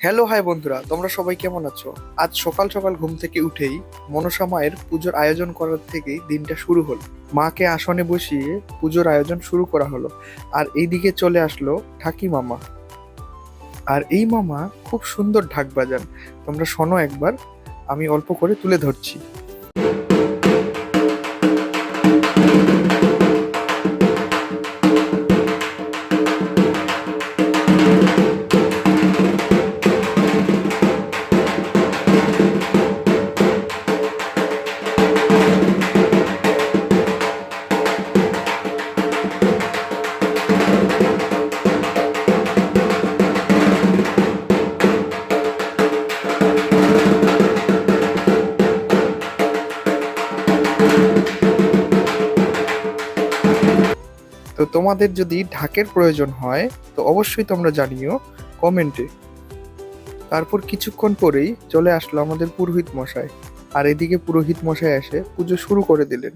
Hello, high বন্ধুরা, তোমরা সবাই কেমন আছো? আজ সকাল সকাল ঘুম থেকে উঠেই মনসা মায়ের পুজোর আয়োজন করার থেকেই দিনটা শুরু হলো। মাকে আসনে বসিয়ে পুজোর আয়োজন শুরু করা হলো। আর এইদিকে চলে আসলো ঠাকি মামা। আর এই মামা খুব সুন্দর ঢাক বাজান। তোমরা শোনো একবার, আমি অল্প করে তুলে ধরছি। তো তোমাদের যদি ঢাকের প্রয়োজন হয়, তো অবশ্যই তোমরা জানিও কমেন্টে। তারপর কিছুক্ষণ পরেই চলে আসলো আমাদের পুরোহিত মশাই। আর এদিকে পুরোহিত মশাই এসে পুজো শুরু করে দিলেন।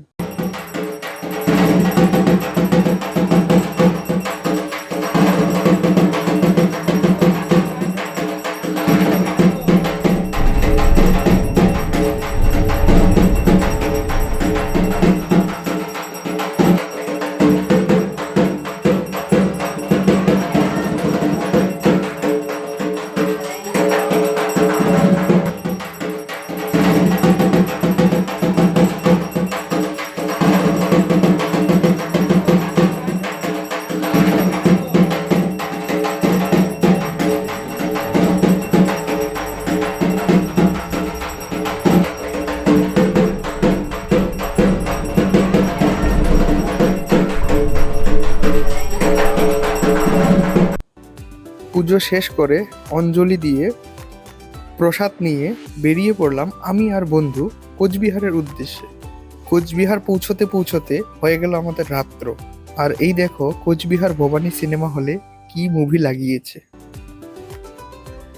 পুজো শেষ করে অঞ্জলি দিয়ে প্রসাদ নিয়ে বেরিয়ে পড়লাম আমি আর বন্ধু কোচবিহারের উদ্দেশ্যে। কোচবিহার পৌঁছতে পৌঁছতে হয়ে গেল আমাদের রাত্র। আর এই দেখো কোচবিহার ভবানী সিনেমা হলে কি মুভি লাগিয়েছে।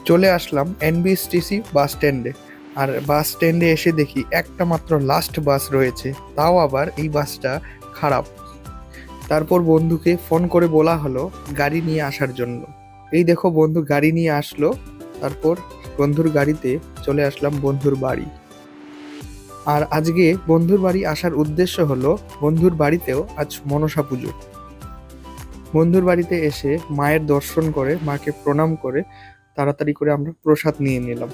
চলে আসলাম এনবিএসটিসি বাস স্ট্যান্ডে আর বাস স্ট্যান্ডে এসে দেখি একটা মাত্র লাস্ট বাস রয়েছে, তাও আবার এই বাসটা খারাপ। তারপর বন্ধুকে ফোন করে বলা হলো গাড়ি নিয়ে আসার জন্য। এই দেখো বন্ধু গাড়ি নিয়ে আসলো, তারপর বন্ধুর গাড়িতে চলে আসলাম বন্ধুর বাড়ি। আর আজকে বন্ধুর বাড়ি আসার উদ্দেশ্য হলো বন্ধুর বাড়িতেও আজ মনসা পুজো। বন্ধুর বাড়িতে এসে মায়ের দর্শন করে, মাকে প্রণাম করে তাড়াতাড়ি করে আমরা প্রসাদ নিয়ে নিলাম।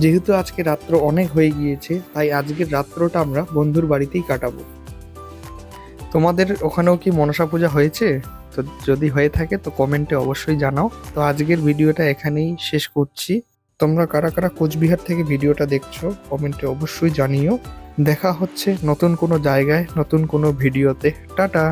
যেহেতু আজকে রাত্র অনেক হয়ে গিয়েছে, তাই আজকের রাত্রটা আমরা বন্ধুর বাড়িতেই কাটাবো। তোমাদের ওখানেও কি মনসা পূজা হয়েছে? তো যদি হয়ে থাকে তো কমেন্টে অবশ্যই জানাও। তো আজকের ভিডিওটা এখানেই শেষ করছি। তোমরা কারা কারা কোচবিহার থেকে ভিডিওটা দেখছ কমেন্টে অবশ্যই জানিও। দেখা হচ্ছে নতুন কোনো জায়গায়, নতুন কোনো ভিডিওতে। টাটা!